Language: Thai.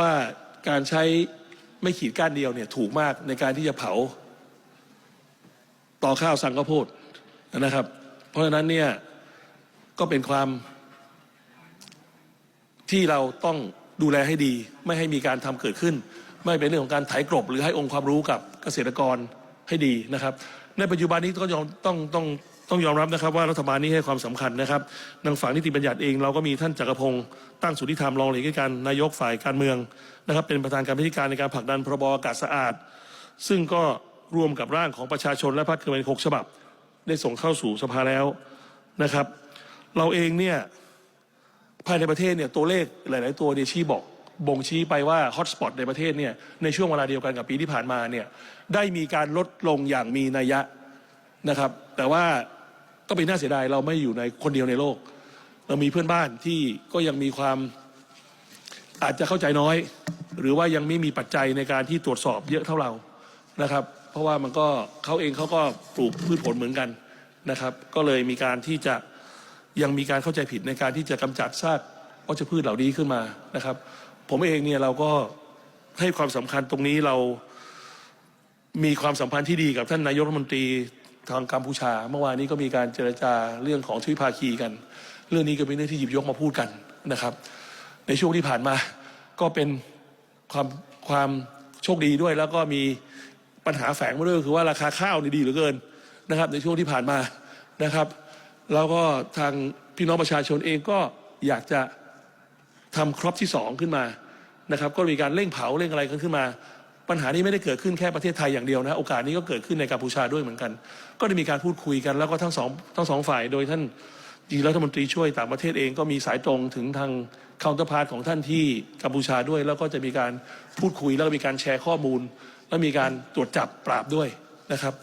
ว่าการใช้ไม่ขีดก้านเดียวเนี่ยถูกมากในการที่จะเผาต่อข้าวสังข้าวโพดนะครับ เพราะฉะนั้นเนี่ยก็เป็นความที่เราต้องดูแลให้ดี ไม่ให้มีการทำเกิดขึ้น ไม่เป็นเรื่องของการไถกลบหรือให้องค์ความรู้กับเกษตรกรให้ดีนะครับ ในปัจจุบันนี้ก็ยอมต้องต้อง ต้องยอมรับนะครับว่ารัฐบาลนี้ให้ความสำคัญนะครับทางฝั่งนิติบัญญัติเองเราก็มีท่านจักรพงศ์ตั้งสุทธิธรรมรองเลขาธิการนายกฝ่ายการเมืองนะครับ เป็นประธานการพิธีการในการผลักดันพรบอากาศสะอาด ซึ่งก็รวมกับร่างของประชาชนและพรรคการเมืองหกฉบับ ได้ส่งเข้าสู่สภาแล้วนะครับ เราเองเนี่ยภายในประเทศเนี่ยตัวเลขหลาย ๆ ตัวเนี่ยชี้บอกบ่งชี้ไปว่าฮอตสปอตในประเทศเนี่ยในช่วงเวลาเดียวกันกับปีที่ผ่านมาเนี่ยได้มีการลดลงอย่างมีนัยยะนะครับ แต่ว่า ก็เป็นน่าเสียดายเราไม่อยู่ในคนเดียวในโลก เรามีเพื่อนบ้านที่ก็ยังมีความอาจจะเข้าใจน้อย หรือว่ายังไม่มีปัจจัยในการที่ตรวจสอบเยอะเท่าเรานะครับ เพราะว่ามันก็เขาเองเขาก็ปลูกพืชผลเหมือนกันนะครับ ก็เลยมีการที่จะยังมีการเข้าใจผิดในการที่จะกำจัดซากวัชพืชเหล่านี้ขึ้นมานะครับ ผมเองเนี่ยเราก็ให้ความสำคัญตรงนี้เรามีความสัมพันธ์ที่ดีกับท่านนายกรัฐมนตรี ทางกัมพูชา เมื่อวานนี้ก็มีการเจรจาเรื่องของทวิภาคีกัน เรื่องนี้ก็เป็นเรื่องที่หยิบยกมาพูดกันนะครับ ในช่วงที่ผ่านมาก็เป็นความความโชคดีด้วย แล้วก็มีปัญหาแฝงมาด้วยคือว่าราคาข้าวนี่ดีเหลือเกินนะครับ ในช่วงที่ผ่านมานะครับ แล้วก็ทางพี่น้องประชาชนเองก็อยากจะทำครอปที่สองขึ้นมานะครับ ก็มีการเร่งเผาเร่งอะไรกันขึ้นมา ปัญหานี้ไม่ได้เกิดขึ้นแค่ประเทศไทยอย่างเดียวนะโอกาสนี้ก็เกิดขึ้นในกัมพูชาด้วยเหมือนกัน ก็ได้มีการพูดคุยกันแล้วก็ทั้งสองทั้งสองฝ่ายโดยท่านดีรัฐมนตรีช่วยต่างประเทศเองก็มีสายตรงถึงทางค o u เตอร์พาร์ทของท่านที่กัมพูชาด้วย แล้วก็จะมีการพูดคุยแล้วก็มีการแชร์ข้อมูล แล้วมีการตรวจจับปราบด้วยนะครับ